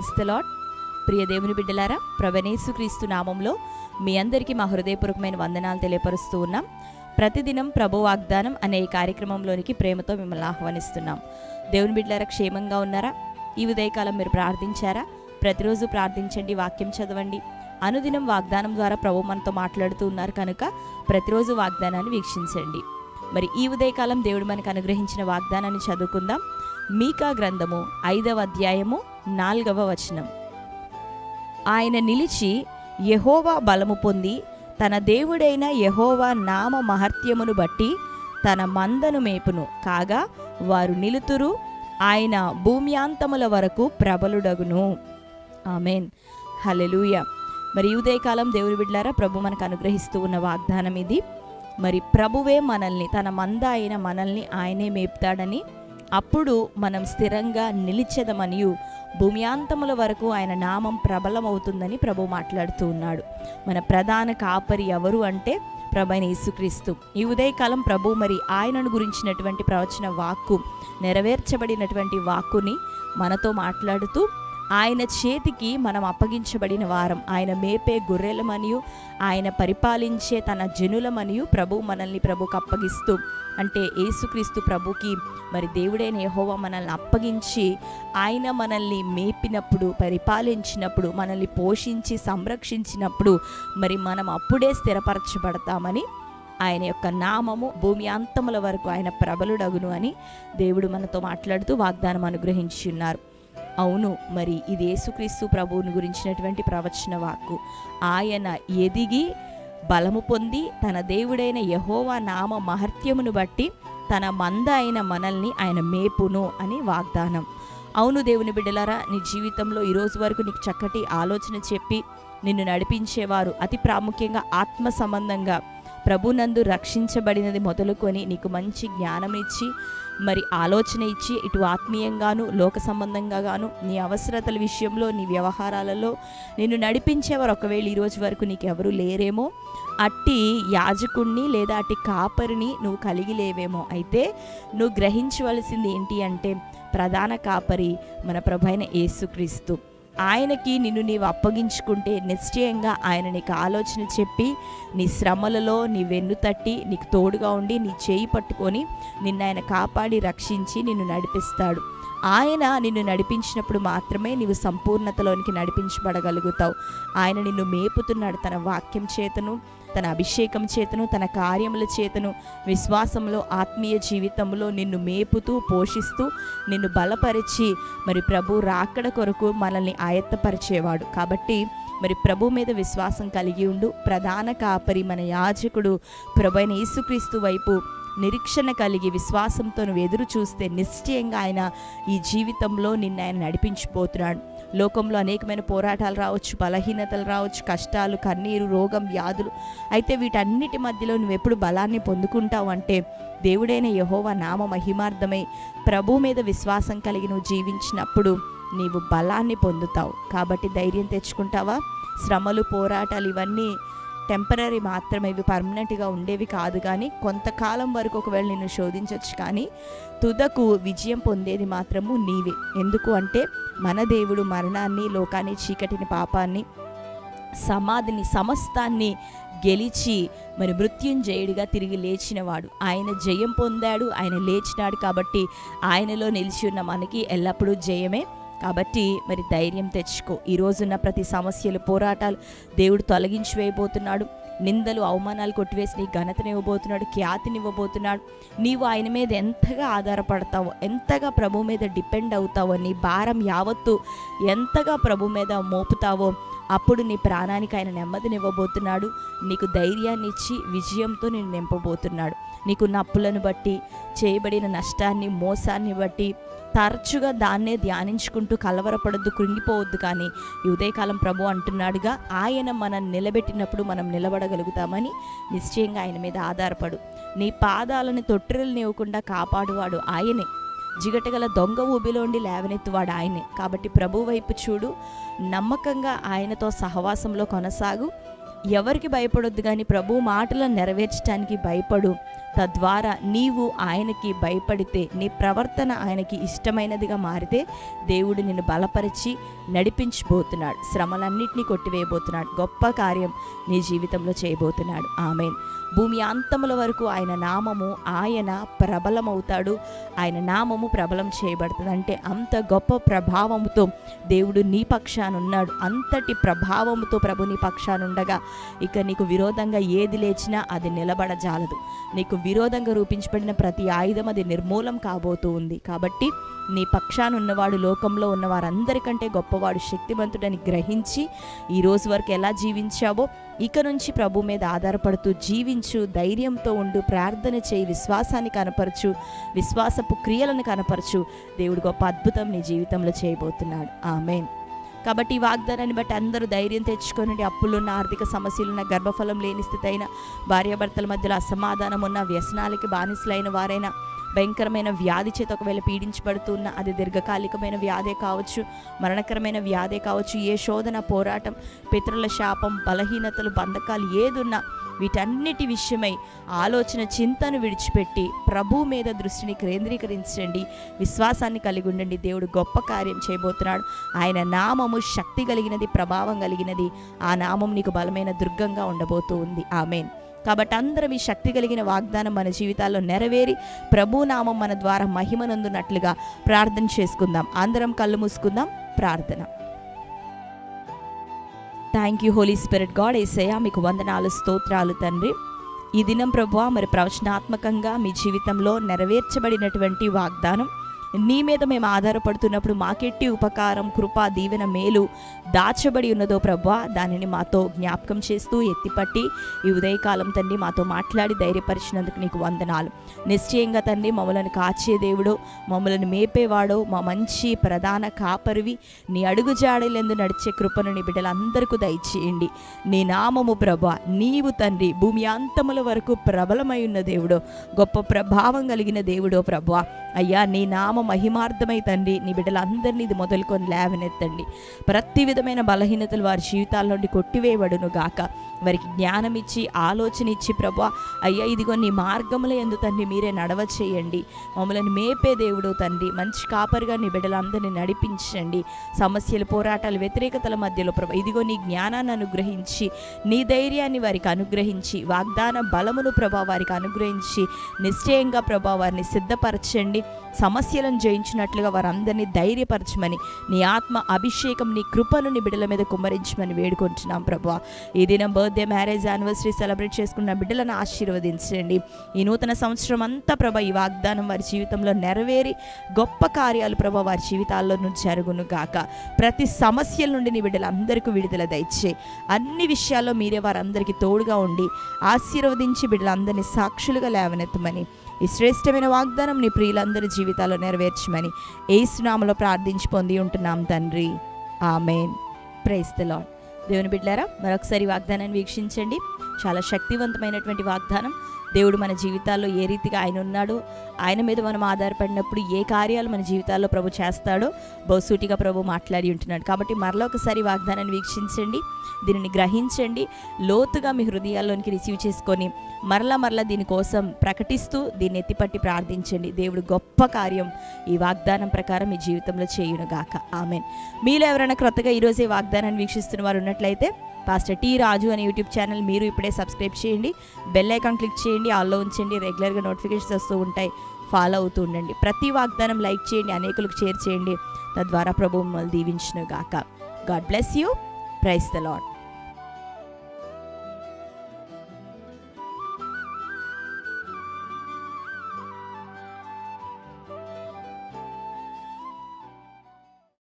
క్రైస్తలాడ్ ప్రియ దేవుని బిడ్డలారా ప్రభనేసు క్రీస్తు నామంలో మీ అందరికీ మా హృదయపూర్వకమైన వందనాలు తెలియపరుస్తూ ఉన్నాం. ప్రతిదినం ప్రభు వాగ్దానం అనే ఈ కార్యక్రమంలోనికి ప్రేమతో మిమ్మల్ని ఆహ్వానిస్తున్నాం. దేవుని బిడ్డలారా క్షేమంగా ఉన్నారా? ఈ ఉదయకాలం మీరు ప్రార్థించారా? ప్రతిరోజు ప్రార్థించండి వాక్యం చదవండి. అనుదినం వాగ్దానం ద్వారా ప్రభు మనతో మాట్లాడుతూ ఉన్నారు కనుక ప్రతిరోజు వాగ్దానాన్ని వీక్షించండి. మరి ఈ ఉదయకాలం దేవుడు మనకు అనుగ్రహించిన వాగ్దానాన్ని చదువుకుందాం. మీకా గ్రంథము ఐదవ అధ్యాయము నాలుగవ వచనం. ఆయన నిలిచి యహోవా బలము పొంది తన దేవుడైన యహోవా నామ మహత్యమును బట్టి తన మందను మేపును. కాగా వారు నిలుతురు ఆయన భూమ్యాంతముల వరకు ప్రబలుడగును. ఆమెన్. హలెలూయ మరి ఉదయకాలం దేవుని బిడ్లారా ప్రభు మనకు అనుగ్రహిస్తూ ఉన్న వాగ్దానం ఇది. మరి ప్రభువే మనల్ని తన మంద అయిన మనల్ని ఆయనే మేపుతాడని అప్పుడు మనం స్థిరంగా నిలిచెదమనియు. భూమ్యాంతముల వరకు ఆయన నామం ప్రబలమవుతుందని ప్రభు మాట్లాడుతూ ఉన్నాడు. మన ప్రధాన కాపరి ఎవరు అంటే ప్రభైన యేసుక్రీస్తు. ఈ ఉదయకాలం ప్రభు మరి ఆయనను గురించినటువంటి ప్రవచన వాక్కు నెరవేర్చబడినటువంటి వాక్కుని మనతో మాట్లాడుతూ ఆయన చేతికి మనం అప్పగించబడిన వారం. ఆయన మేపే గొర్రెలమనియు ఆయన పరిపాలించే తన జనులమనియు ప్రభు మనల్ని ప్రభుకు అప్పగిస్తూ అంటే యేసుక్రీస్తు ప్రభుకి మరి దేవుడైన యెహోవా మనల్ని అప్పగించి ఆయన మనల్ని మేపినప్పుడు పరిపాలించినప్పుడు మనల్ని పోషించి సంరక్షించినప్పుడు మరి మనం అప్పుడే స్థిరపరచబడతామని ఆయన యొక్క నామము భూమి అంతముల వరకు ఆయన ప్రబలుడగును అని దేవుడు మనతో మాట్లాడుతూ వాగ్దానం అనుగ్రహించి ఉన్నారు. అవును మరి ఇది యేసుక్రీస్తు ప్రభువుని గురించినటువంటి ప్రవచన వాక్కు. ఆయన ఎదిగి బలము పొంది తన దేవుడైన యహోవా నామ మహత్యమును బట్టి తన మంద అయిన మనల్ని ఆయన మేపును అని వాగ్దానం. అవును దేవుని బిడ్డలారా నీ జీవితంలో ఈ రోజు వరకు నీకు చక్కటి ఆలోచన చెప్పి నిన్ను నడిపించేవారు అతి ప్రాముఖ్యంగా ఆత్మ సంబంధంగా ప్రభునందు రక్షించబడినది మొదలుకొని నీకు మంచి జ్ఞానం ఇచ్చి మరి ఆలోచన ఇచ్చి ఇటు ఆత్మీయంగాను లోక సంబంధంగా గాను నీ అవసరతల విషయంలో నీ వ్యవహారాలలో నిన్ను నడిపించేవారు ఒకవేళ ఈరోజు వరకు నీకు ఎవరు లేరేమో అట్టి యాజకుణ్ణి లేదా అట్టి కాపరిని నువ్వు కలిగి లేవేమో. అయితే నువ్వు గ్రహించవలసింది ఏంటి అంటే ప్రధాన కాపరి మన ప్రభైన యేసుక్రీస్తు. ఆయనకి నిన్ను నీవు అప్పగించుకుంటే నిశ్చయంగా ఆయన నీకు ఆలోచన చెప్పి నీ శ్రమలలో నీ వెన్ను తట్టి నీకు తోడుగా ఉండి నీ చేయి పట్టుకొని నిన్ను ఆయన కాపాడి రక్షించి నిన్ను నడిపిస్తాడు. ఆయన నిన్ను నడిపించినప్పుడు మాత్రమే నీవు సంపూర్ణతలోనికి నడిపించబడగలుగుతావు. ఆయన నిన్ను మేపుతున్నాడు తన వాక్యం చేతను. తన అభిషేకం చేతను తన కార్యముల చేతను విశ్వాసంలో ఆత్మీయ జీవితంలో నిన్ను మేపుతూ పోషిస్తూ నిన్ను బలపరిచి మరి ప్రభు రాకడ కొరకు మనల్ని ఆయత్తపరిచేవాడు. కాబట్టి మరి ప్రభు మీద విశ్వాసం కలిగి ఉండు. ప్రధాన కాపరి మన యాజకుడు ప్రభైన యేసుక్రీస్తు వైపు నిరీక్షణ కలిగి విశ్వాసంతో నువ్వు ఎదురు చూస్తే నిశ్చయంగా ఆయన ఈ జీవితంలో నిన్ను ఆయన నడిపించిపోతున్నాడు. లోకంలో అనేకమైన పోరాటాలు రావచ్చు బలహీనతలు రావచ్చు కష్టాలు కన్నీరు రోగం వ్యాధులు. అయితే వీటన్నిటి మధ్యలో నువ్వు ఎప్పుడు బలాన్ని పొందుకుంటావు అంటే దేవుడైన యహోవా నామ మహిమార్థమై. ప్రభు మీద విశ్వాసం కలిగి నువ్వు జీవించినప్పుడు నీవు బలాన్ని పొందుతావు. కాబట్టి ధైర్యం తెచ్చుకుంటావా? శ్రమలు పోరాటాలు ఇవన్నీ టెంపరీ మాత్రమే ఇవి పర్మనెంట్గా ఉండేవి కాదు కానీ కొంతకాలం వరకు ఒకవేళ నిన్ను శోధించవచ్చు కానీ తుదకు విజయం పొందేది మాత్రము నీవే. ఎందుకు అంటే మన దేవుడు మరణాన్ని లోకాన్ని చీకటిని పాపాన్ని సమాధిని సమస్తాన్ని గెలిచి మరి మృత్యుంజయుడిగా తిరిగి లేచినవాడు. ఆయన జయం పొందాడు ఆయన లేచినాడు కాబట్టి ఆయనలో నిలిచి ఉన్న మనకి ఎల్లప్పుడూ జయమే కాబట్టి మరి ధైర్యం తెచ్చుకో. ఈ ప్రతి సమస్యలు పోరాటాలు దేవుడు తొలగించి వేయబోతున్నాడు. నిందలు అవమానాలు కొట్టివేసి నీ ఘనతనివ్వబోతున్నాడు ఖ్యాతినివ్వబోతున్నాడు నీవు ఆయన మీద ఎంతగా ఆధారపడతావో ఎంతగా ప్రభు మీద డిపెండ్ అవుతావో నీ భారం యావత్తు ఎంతగా ప్రభు మీద మోపుతావో అప్పుడు నీ ప్రాణానికి ఆయన నెమ్మదినివ్వబోతున్నాడు నీకు ధైర్యాన్ని ఇచ్చి విజయంతో నేను నింపబోతున్నాడు. నీకు నప్పులను బట్టి చేయబడిన నష్టాన్ని మోసాన్ని బట్టి తరచుగా దాన్నే ధ్యానించుకుంటూ కలవరపడద్దు కృంగిపోవద్దు కానీ ఈ ఉదయకాలం ప్రభు అంటున్నాడుగా ఆయన మనం నిలబెట్టినప్పుడు మనం నిలబడగలుగుతామని నిశ్చయంగా ఆయన మీద ఆధారపడు. నీ పాదాలను తొట్టిరలనివ్వకుండా కాపాడువాడు ఆయనే. జిగటగల దొంగ ఊబిలోండి లేవనెత్తువాడు ఆయనే. కాబట్టి ప్రభు వైపు చూడు నమ్మకంగా ఆయనతో సహవాసంలో కొనసాగు. ఎవరికి భయపడొద్దు కానీ ప్రభు మాటలను నెరవేర్చడానికి భయపడు. తద్వారా నీవు ఆయనకి భయపడితే నీ ప్రవర్తన ఆయనకి ఇష్టమైనదిగా మారితే దేవుడు నిన్ను బలపరిచి నడిపించబోతున్నాడు. శ్రమలన్నింటినీ కొట్టివేయబోతున్నాడు. గొప్ప కార్యం నీ జీవితంలో చేయబోతున్నాడు. ఆమెన్. భూమి అంతముల వరకు ఆయన నామము ఆయన ప్రబలమవుతాడు. ఆయన నామము ప్రబలం చేయబడుతుంది. అంటే అంత గొప్ప ప్రభావముతో దేవుడు నీ పక్షాన ఉన్నాడు అంతటి ప్రభావముతో ప్రభు నీ పక్షానుండగా ఇక నీకు విరోధంగా ఏది లేచినా అది నిలబడజాలదు. నీకు విరోధంగా రూపించబడిన ప్రతి ఆయుధం అది నిర్మూలం కాబోతూ ఉంది. కాబట్టి నీ పక్షాన ఉన్నవాడు లోకంలో ఉన్న వారందరికంటే గొప్పవాడు శక్తివంతుడని గ్రహించి ఈ రోజు వరకు ఎలా జీవించావో ఇక నుంచి ప్రభు మీద ఆధారపడుతూ జీవించు ధైర్యంతో ఉండు ప్రార్థన చేయి విశ్వాసాన్ని కనపరచు విశ్వాసపు క్రియలను కనపరచు. దేవుడు గొప్ప అద్భుతం నీ జీవితంలో చేయబోతున్నాడు. ఆమెన్. కాబట్టి ఈ వాగ్దానాన్ని బట్టి అందరూ ధైర్యం తెచ్చుకొని అప్పులున్న ఆర్థిక సమస్యలున్న గర్భఫలం లేని స్థితి అయిన భార్యాభర్తల మధ్యలో అసమాధానం ఉన్న వ్యసనాలకి బానిసలైన వారైనా భయంకరమైన వ్యాధి చేత ఒకవేళ పీడించబడుతున్న అది దీర్ఘకాలికమైన వ్యాధే కావచ్చు మరణకరమైన వ్యాధే కావచ్చు ఏ శోధన పోరాటం పితరుల శాపం బలహీనతలు బంధకాలు ఏదున్నా వీటన్నిటి విషయమై ఆలోచన చింతను విడిచిపెట్టి ప్రభు మీద దృష్టిని కేంద్రీకరించండి. విశ్వాసాన్ని కలిగి ఉండండి. దేవుడు గొప్ప కార్యం చేయబోతున్నాడు. ఆయన నామము శక్తి కలిగినది ప్రభావం కలిగినది. ఆ నామం నీకు బలమైన దుర్గంగా ఉండబోతూ ఉంది. ఆమెన్. కాబట్టి అందరం ఈ శక్తి కలిగిన వాగ్దానం మన జీవితాల్లో నెరవేరి ప్రభు నామం మన ద్వారా మహిమనందునట్లుగా ప్రార్థన చేసుకుందాం. అందరం కళ్ళు మూసుకుందాం. ప్రార్థన. Thank you Holy Spirit God Yesayya మీకు వందనాలు స్తోత్రాలు తండ్రి. ఈ దినం ప్రభు మరి ప్రవచనాత్మకంగా మీ జీవితంలో నెరవేర్చబడినటువంటి వాగ్దానం. నీ మీద మేము ఆధారపడుతున్నప్పుడు మాకెట్టి ఉపకారం కృప దీవెన మేలు దాచబడి ఉన్నదో ప్రభా దానిని మాతో జ్ఞాపకం చేస్తూ ఎత్తిపట్టి ఈ ఉదయకాలం తండ్రి మాతో మాట్లాడి ధైర్యపరిచినందుకు నీకు వందనాలు. నిశ్చయంగా తండ్రి మమ్మలను కాచే దేవుడు మమ్మలను మేపేవాడు మా మంచి ప్రధాన కాపరివి నీ అడుగు జాడలందు నడిచే కృపను నీ బిడ్డలందరికీ దయచేయండి. నీ నామము ప్రభ నీవు తండ్రి భూమి అంతముల వరకు ప్రబలమై ఉన్న దేవుడు గొప్ప ప్రభావం కలిగిన దేవుడో ప్రభా. అయ్యా నీ నామ మహిమార్థమై తండ్రి నీ బిడ్డలందరినీ ఇది మొదలుకొని లేవనెత్తండి. ప్రతి విధమైన బలహీనతలు వారి జీవితాల నుండి కొట్టివేయబడును గాక వారికి జ్ఞానం ఇచ్చి ఆలోచన ఇచ్చి ప్రభా అయ్యా ఇదిగో నీ మార్గముల ఎందు తండ్రి మీరే నడవ చేయండి. మమ్మల్ని మేపే దేవుడు తండ్రి మంచి కాపరిగా నీ బిడ్డలందరినీ నడిపించండి. సమస్యలు పోరాటాలు వ్యతిరేకతల మధ్యలో ప్రభా ఇదిగో నీ జ్ఞానాన్ని అనుగ్రహించి నీ ధైర్యాన్ని వారికి అనుగ్రహించి వాగ్దాన బలమును ప్రభా వారికి అనుగ్రహించి నిశ్చయంగా ప్రభా వారిని సిద్ధపరచండి. సమస్యలను జయించినట్లుగా వారందరినీ ధైర్యపరచమని నీ ఆత్మ అభిషేకం నీ కృపను నీ బిడ్డల మీద కుమ్మరించమని వేడుకుంటున్నాం ప్రభా. ఈ దినం బర్త్డే మ్యారేజ్ యానివర్సరీ సెలబ్రేట్ చేసుకున్న బిడ్డలను ఆశీర్వదించండి. ఈ నూతన సంవత్సరం అంతా ప్రభా ఈ వాగ్దానం వారి జీవితంలో నెరవేరి గొప్ప కార్యాలు ప్రభా వారి జీవితాల్లో నుంచి జరుగును గాక. ప్రతి సమస్యల నుండి నీ బిడ్డలందరికీ విడుదల దయచే అన్ని విషయాల్లో మీరే వారందరికీ తోడుగా ఉండి ఆశీర్వదించి బిడ్డలందరినీ సాక్షులుగా లేవనెత్తమని ఈ శ్రేష్టమైన వాగ్దానం నీ ప్రియులందరి జీవితాల్లో నెరవేర్చమని ఏసునామలో ప్రార్థించి పొంది ఉంటున్నాం తండ్రి. ఆమెన్. ప్రైస్ ద లాడ్ దేవుని బిడ్డారా మరొకసారి వాగ్దానాన్ని వీక్షించండి. చాలా శక్తివంతమైనటువంటి వాగ్దానం. దేవుడు మన జీవితాల్లో ఏ రీతిగా ఆయన ఉన్నాడు ఆయన మీద మనం ఆధారపడినప్పుడు ఏ కార్యాలు మన జీవితాల్లో ప్రభు చేస్తాడో బహుసూటిగా ప్రభు మాట్లాడి ఉంటున్నాడు. కాబట్టి మరలా ఒకసారి వాగ్దానాన్ని వీక్షించండి దీనిని గ్రహించండి లోతుగా మీ హృదయాల్లోనికి రిసీవ్ చేసుకొని మరలా మరలా దీనికోసం ప్రకటిస్తూ దీన్ని ఎత్తిపట్టి ప్రార్థించండి. దేవుడు గొప్ప కార్యం ఈ వాగ్దానం ప్రకారం మీ జీవితంలో చేయునుగాక. ఆమెన్. మీలో ఎవరైనా క్రొత్తగా ఈరోజే వాగ్దానాన్ని వీక్షిస్తున్న వారు ఉన్నట్లయితే పాస్టర్ టీ రాజు అనే యూట్యూబ్ ఛానల్ మీరు ఇప్పుడే సబ్స్క్రైబ్ చేయండి. బెల్ ఐకాన్ క్లిక్ చేయండి. ఆల్లో ఉంచండి. రెగ్యులర్గా నోటిఫికేషన్స్ వస్తూ ఉంటాయి. ఫాలో అవుతూ ఉండండి. ప్రతి వాగ్దానం లైక్ చేయండి. అనేకులకు షేర్ చేయండి. తద్వారా ప్రభు మిమ్మల్ని దీవించును గాక God bless you praise the Lord